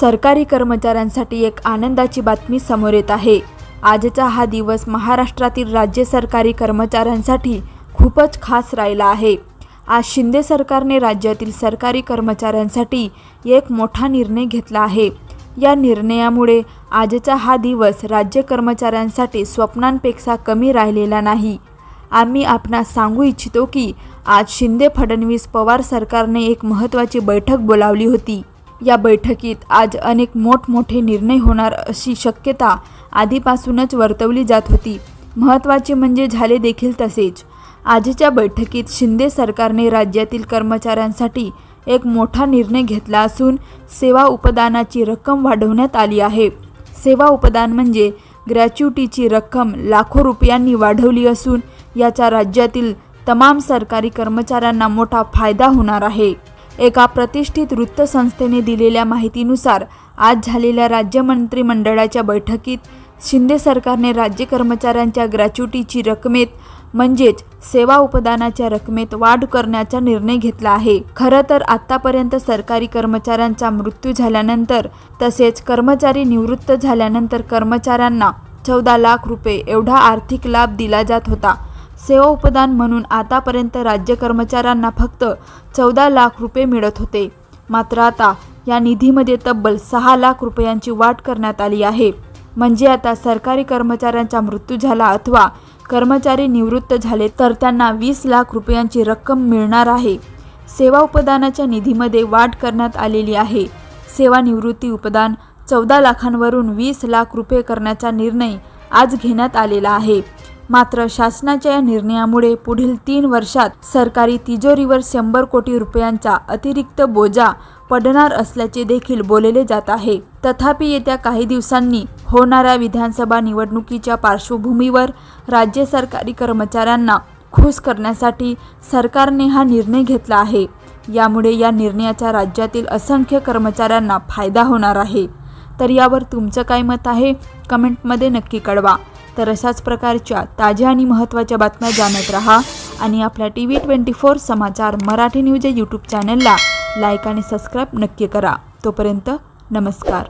सरकारी कर्मचाऱ्यांसाठी एक आनंदाची बातमी समोर येत आहे. आजचा हा दिवस महाराष्ट्रातील राज्य सरकारी कर्मचाऱ्यांसाठी खूपच खास राहिला आहे. आज शिंदे सरकारने राज्यातील सरकारी कर्मचाऱ्यांसाठी एक मोठा निर्णय घेतला आहे. या निर्णयामुळे आजचा हा दिवस राज्य कर्मचाऱ्यांसाठी स्वप्नांपेक्षा कमी राहिलेला नाही. आम्ही आपणास सांगू इच्छितो की आज शिंदे फडणवीस पवार सरकारने एक महत्त्वाची बैठक बोलावली होती. या बैठकीत आज अनेक मोठमोठे निर्णय होणार अशी शक्यता आधीपासूनच वर्तवली जात होती. महत्त्वाचे म्हणजे झाले देखील तसेच. आजच्या बैठकीत शिंदे सरकारने राज्यातील कर्मचाऱ्यांसाठी एक मोठा निर्णय घेतला असून सेवा उपदानाची रक्कम वाढवण्यात आली आहे. सेवा उपदान म्हणजे ग्रॅच्युटीची रक्कम लाखो रुपयांनी वाढवली असून याचा राज्यातील तमाम सरकारी कर्मचाऱ्यांना मोठा फायदा होणार आहे. एका प्रतिष्ठित वृत्तसंस्थेने दिलेल्या माहितीनुसार आज झालेल्या राज्य मंत्रिमंडळाच्या बैठकीत शिंदे सरकारने राज्य कर्मचाऱ्यांच्या ग्रॅच्युटीची रकमेत म्हणजेच सेवा उपदानाच्या रकमेत वाढ करण्याचा निर्णय घेतला आहे. खरं तर आत्तापर्यंत सरकारी कर्मचाऱ्यांचा मृत्यू झाल्यानंतर तसेच कर्मचारी निवृत्त झाल्यानंतर कर्मचाऱ्यांना चौदा लाख रुपये एवढा आर्थिक लाभ दिला जात होता. सेवा उपदान म्हणून आतापर्यंत राज्य कर्मचाऱ्यांना फक्त चौदा लाख रुपये मिळत होते. मात्र आता या निधीमध्ये तब्बल सहा लाख रुपयांची वाढ करण्यात आली आहे. म्हणजे आता सरकारी कर्मचाऱ्यांचा मृत्यू झाला अथवा कर्मचारी निवृत्त झाले तर त्यांना वीस लाख रुपयांची रक्कम मिळणार आहे. सेवा उपदानाच्या निधीमध्ये वाढ करण्यात आलेली आहे. सेवानिवृत्ती उपदान चौदा लाखांवरून वीस लाख रुपये करण्याचा निर्णय आज घेण्यात आलेला आहे. मात्र शासनाच्या या निर्णयामुळे पुढील तीन वर्षात सरकारी तिजोरीवर शंभर कोटी रुपयांचा अतिरिक्त बोजा पडणार असल्याचे देखील बोलले जात आहे. तथापि येत्या काही दिवसांनी होणाऱ्या विधानसभा निवडणुकीच्या पार्श्वभूमीवर राज्य सरकारी कर्मचाऱ्यांना खुश करण्यासाठी सरकारने हा निर्णय घेतला आहे. यामुळे या निर्णयाचा राज्यातील असंख्य कर्मचाऱ्यांना फायदा होणार आहे. तर यावर तुमचं काय मत आहे? कमेंटमध्ये नक्की कळवा. तर अशाच प्रकारच्या ताज्या आणि महत्त्वाच्या बातम्या जाणत राहा आणि आपल्या टी व्ही ट्वेंटी फोर समाचार मराठी न्यूज या यूट्यूब चॅनलला लाईक आणि सबस्क्राईब नक्की करा. तोपर्यंत नमस्कार.